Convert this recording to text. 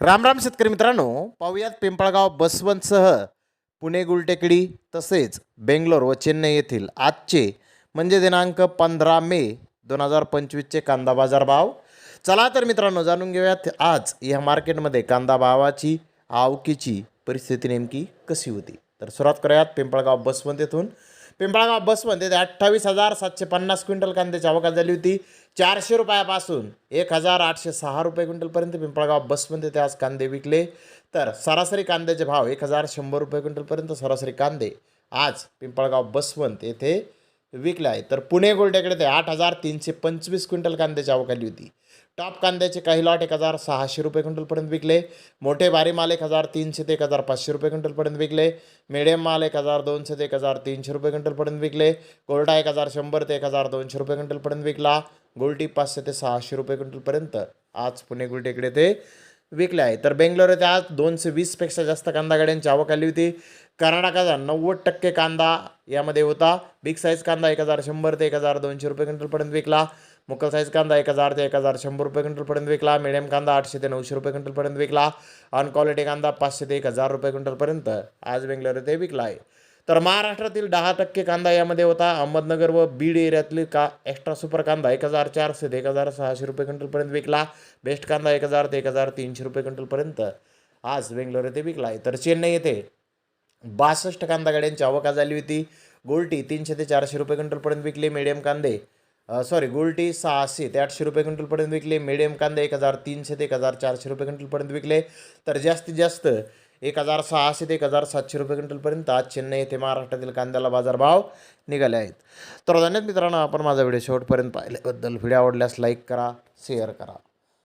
राम राम शेतकरी मित्रांनो पाहुयात पिंपळगाव बसवंतसह पुणे गुलटेकडी तसेच बेंगलोर व चेन्नई येथील आजचे म्हणजे दिनांक पंधरा मे दोन हजार पंचवीसचे कांदा बाजार भाव चला तर मित्रांनो जाणून घेऊयात आज या मार्केटमध्ये कांदा भावाची आवकीची परिस्थिती नेमकी कशी होती. तर सुरुवात करूयात पिंपळगाव बसवंत येथून. पिंपळगाव बसवंत येथे अठ्ठावीस हजार सातशे पन्नास क्विंटल कांद्याची आवक झाली होती. चारशे रुपयापासून एक हजार आठशे सहा रुपये क्विंटलपर्यंत पिंपळगाव बसवंत येथे आज कांदे विकले. तर सरासरी कांद्याचे भाव एक हजार शंभर रुपये क्विंटलपर्यंत सरासरी कांदे आज पिंपळगाव बसवंत येथे विकले आहे. तर पुणे गोल्ड्याकडे ते आठ हजार तीनशे पंचवीस क्विंटल कांद्याची आवक आली होती. टॉप कांद्याचे काही लॉट एक हजार सहाशे रुपये क्विंटलपर्यंत विकले. मोठे भारी माल एक हजार तीनशे ते एक हजार पाचशे रुपये क्विंटलपर्यंत विकले. मिडियम माल एक हजार दोनशे ते एक हजार तीनशे रुपये क्विंटलपर्यंत विकले. कोरडा एक हजार शंभर ते एक हजार दोनशे रुपये क्विंटलपर्यंत विकला. गोल्टी पाचशे ते सहाशे रुपये क्विंटलपर्यंत आज पुणे गुलटेकडे ते विकले आहे. तर बेंगलोर येथे आज दोनशे वीसपेक्षा जास्त कांदा गाड्यांची आवक आली होती. कर्नाटकाचा नव्वद टक्के कांदा यामध्ये होता. बिग साईज कांदा एक हजार शंभर ते एक हजार दोनशे रुपये क्विंटलपर्यंत विकला. मुकल साईज कांदा एक हजार ते एक हजार शंभर रुपये क्विंटलपर्यंत विकला. मिडियम कांदा आठशे ते नऊशे रुपये क्विंटलपर्यंत विकला. अन क्वालिटी कांदा पाचशे ते एक हजार रुपये क्विंटलपर्यंत आज बेंगलोर येथे विकला आहे. तर महाराष्ट्रातील दहा टक्के कांदा यामध्ये होता. अहमदनगर व बीड एरियातील का एक्स्ट्रा सुपर कांदा एक हजार चारशे ते एक हजार सहाशे रुपये क्विंटलपर्यंत विकला. बेस्ट कांदा एक हजार ते एक हजार तीनशे रुपये क्विंटलपर्यंत आज बेंगलोर येथे विकला आहे तर चेन्नई येथे बासष्ट कांदा गाड्यांची आवक झाली होती. गोल्टी तीनशे ते चारशे रुपये क्विंटलपर्यंत विकले. मिडियम कांदे सॉरी गोल्टी सहाशे ते आठशे रुपये क्विंटलपर्यंत विकले. मिडियम कांदे एक हजार तीनशे ते एक हजार चारशे रुपये क्विंटलपर्यंत विकले. तर जास्तीत जास्त एक हजार सहाशे ते एक हजार सातशे रुपये क्विंटलपर्यंत आज चेन्नई येथे महाराष्ट्रातील कांद्याला बाजारभाव निघाले आहेत. तर धन्यवाद मित्रांनो आपण माझा व्हिडिओ शेवटपर्यंत पाहिल्याबद्दल. व्हिडिओ आवडल्यास लाईक करा शेअर करा.